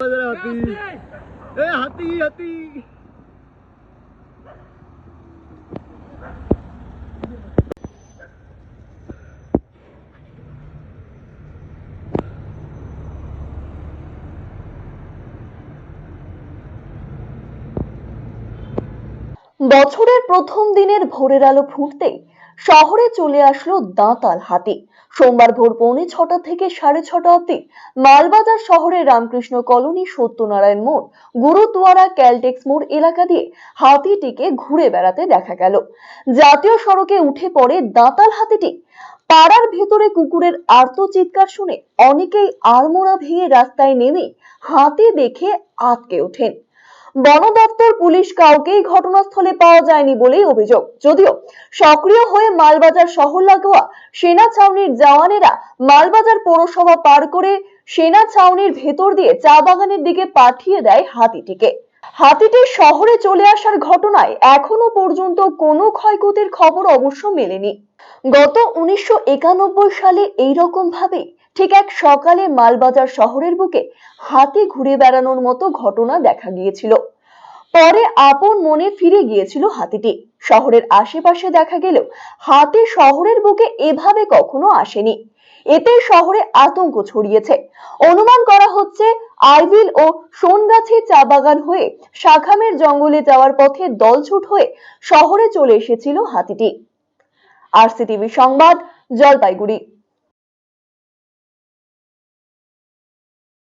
হাতি এ হাতি হাতি বছরের প্রথম দিনের ভোরের আলো ফুটতেই শহরে চলে আসলো দাঁতাল হাতি। সোমবার ভোর পৌনে ছটা থেকে সাড়ে ছটা অবধি মালবাজার শহরের রামকৃষ্ণ কলোনি সত্যনারায়ণ মোড়, গুরুদুয়ারা ক্যালটেক্স মোড় এলাকা দিয়ে হাতিটিকে ঘুরে বেড়াতে দেখা গেল। জাতীয় সড়কে উঠে পড়ে দাঁতাল হাতিটি। পাড়ার ভেতরে কুকুরের আর্ত চিৎকার শুনে অনেকেই আড়মোড়া ভেঙে রাস্তায় নেমে হাতি দেখে আটকে ওঠেন। বন দপ্তর পুলিশ কাউকেই ঘটনাস্থলে পাওয়া যায়নি বলেই অভিযোগ। যদিও সক্রিয় হয়ে মালবাজার শহর লাগোয়া সেনা ছাউনির জওয়ানেরা মালবাজার পৌরসভা পার করে সেনা ছাউনির ভেতর দিয়ে চা বাগানের দিকে পাঠিয়ে দেয় হাতিটিকে। হাতিটি শহরে চলে আসার ঘটনায় এখনও পর্যন্ত কোনো ক্ষয়ক্ষতির খবর অবশ্য মেলেনি। গত উনিশশো একানব্বই সালে এইরকম ভাবে ঠিক এক সকালে মালবাজার শহরের বুকে হাতি ঘুরে বেড়ানোর মতো ঘটনা দেখা গিয়েছিল। পরে আপন মনে ফিরে গিয়েছিল হাতিটি। শহরের আশেপাশে দেখা গেলেও হাতি শহরের বুকে এভাবে কখনো আসেনি। এতে শহরে আতঙ্ক ছড়িয়েছে। অনুমান করা হচ্ছে আইভিল ও সোনগাছি চা বাগান হয়ে শাখামের জঙ্গলে যাওয়ার পথে দলছুট হয়ে শহরে চলে এসেছিল হাতিটি। আরসিটিভি সংবাদ জলপাইগুড়ি।